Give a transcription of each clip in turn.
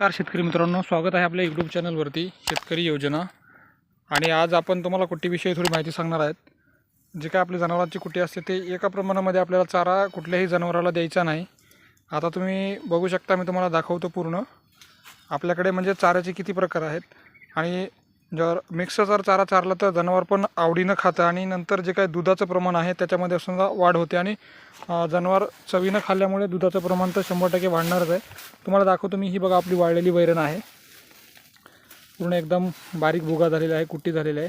नमस्कार शेतकरी मित्रांनो स्वागत आहे आपल्या यूट्यूब चॅनलवरती शेतकरी योजना. आणि आज आपण तुम्हाला कुट्टीविषयी थोडी माहिती सांगणार आहेत. जे काय आपल्या जनावरांची कुट्टी असते ते एका प्रमाणामध्ये आपल्याला चारा कुठल्याही जनावराला द्यायचा नाही. आता तुम्ही बघू शकता मी तुम्हाला दाखवतो पूर्ण. आपल्याकडे म्हणजे चाऱ्याचे किती प्रकार आहेत. आणि जर मिक्सर जर चारा चारला तर जनावर पण आवडीनं खातं आणि नंतर जे काही दुधाचं प्रमाण आहे त्याच्यामध्ये समजा वाढ होते आणि जनावर चवीनं खाल्ल्यामुळे दुधाचं प्रमाण तर शंभर टक्के वाढणारच आहे. तुम्हाला दाखवतो मी ही बघा आपली वाळलेली वैरण आहे. पूर्ण एकदम बारीक भुगा झालेला आहे कुट्टी झालेली आहे.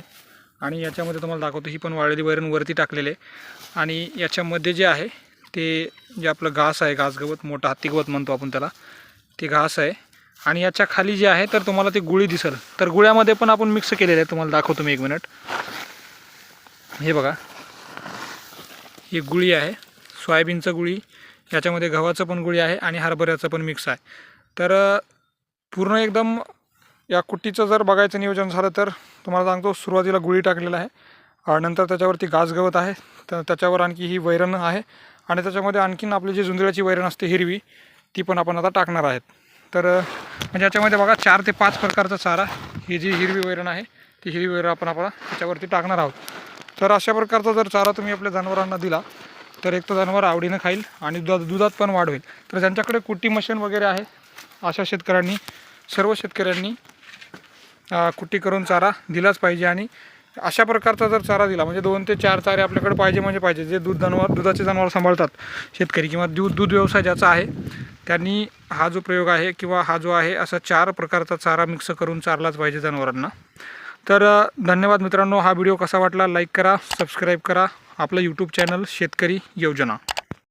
आणि याच्यामध्ये तुम्हाला दाखवतो ही पण वाळलेली वैरण वरती टाकलेली आहे. आणि याच्यामध्ये जे आहे ते जे आपलं घास आहे घास गवत मोठं हत्ती गवत म्हणतो आपण त्याला ते घास आहे. आणि याच्या खाली जे आहे तर तुम्हाला ते गुळी दिसेल. तर गुळ्यामध्ये पण आपण मिक्स केलेलं आहे तुम्हाला दाखवतो मी एक मिनिट हे बघा. ही गुळी आहे. सोयाबीनचं गुळी. याच्यामध्ये गव्हाचं पण गुळी आहे आणि हरभऱ्याचं पण मिक्स आहे. तर पूर्ण एकदम या कुट्टीचं जर बघायचं नियोजन झालं तर तुम्हाला सांगतो सुरुवातीला गुळी टाकलेलं आहे. नंतर त्याच्यावरती गाज गवत आहे. तर त्याच्यावर आणखी ही वैरण आहे. आणि त्याच्यामध्ये आणखीन आपली जी जुंजळ्याची वैरण असते हिरवी ती पण आपण आता टाकणार आहेत. तर म्हणजे याच्यामध्ये बघा चार ते पाच प्रकारचा चारा ही जी हिरवी वैरण आहे ती हिरवी वैरण आपण आपण त्याच्यावरती टाकणार आहोत. तर अशा प्रकारचा जर चारा तुम्ही आपल्या जनावरांना दिला तर एक तर जनावर आवडीनं खाईल आणि दुधात दुधात पण वाढ होईल. तर ज्यांच्याकडे कुट्टी मशीन वगैरे आहे अशा शेतकऱ्यांनी सर्व शेतकऱ्यांनी कुट्टी करून चारा दिलाच पाहिजे आणि अशा प्रकारचा जर चारा दिला म्हणजे दोन ते चार चारे आपल्याकडे पाहिजे म्हणजे पाहिजे जे दूध जनावर दुधाचे जनावर सांभाळतात शेतकरी किंवा दूध दूध व्यवसाय ज्याचा आहे त्यांनी हा जो प्रयोग आहे किंवा हा जो आहे असा चार प्रकारचा चारा मिक्स करून चारलाच पाहिजे जनावरांना. तर धन्यवाद मित्रांनो. हा व्हिडिओ कसा वाटला लाईक करा सबस्क्राईब करा. आपलं यूट्यूब चॅनल शेतकरी योजना.